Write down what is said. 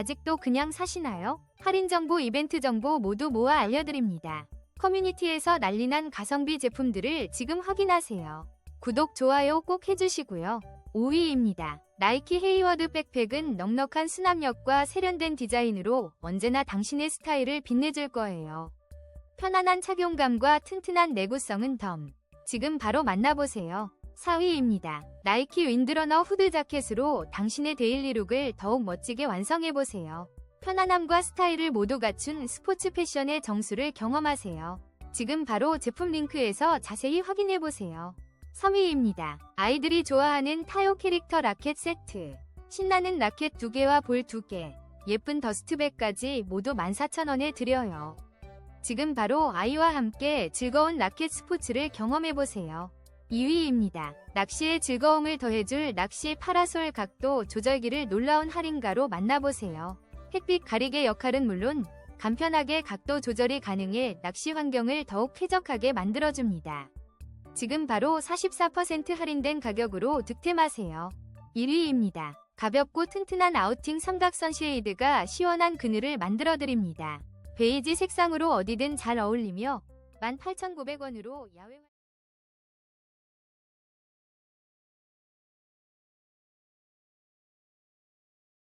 아직도 그냥 사시나요? 할인 정보, 이벤트 정보 모두 모아 알려드립니다. 커뮤니티에서 난리난 가성비 제품들을 지금 확인하세요. 구독, 좋아요 꼭 해주시고요. 5위입니다. 나이키 헤이워드 백팩은 넉넉한 수납력과 세련된 디자인으로 언제나 당신의 스타일을 빛내줄 거예요. 편안한 착용감과 튼튼한 내구성은 덤. 지금 바로 만나보세요. 4위입니다. 나이키 윈드러너 후드 자켓으로 당신의 데일리룩을 더욱 멋지게 완성해보세요. 편안함과 스타일을 모두 갖춘 스포츠 패션의 정수를 경험하세요. 지금 바로 제품 링크에서 자세히 확인해보세요. 3위입니다. 아이들이 좋아하는 타요 캐릭터 라켓 세트. 신나는 라켓 2개와 볼 2개, 예쁜 더스트백까지 모두 14,000원에 드려요. 지금 바로 아이와 함께 즐거운 라켓 스포츠를 경험해보세요. 2위입니다. 낚시의 즐거움을 더해줄 낚시 파라솔 각도 조절기를 놀라운 할인가로 만나보세요. 햇빛 가리개 역할은 물론 간편하게 각도 조절이 가능해 낚시 환경을 더욱 쾌적하게 만들어줍니다. 지금 바로 44% 할인된 가격으로 득템하세요. 1위입니다. 가볍고 튼튼한 아우팅 삼각 선 쉐이드가 시원한 그늘을 만들어드립니다. 베이지 색상으로 어디든 잘 어울리며 18,900원으로 야외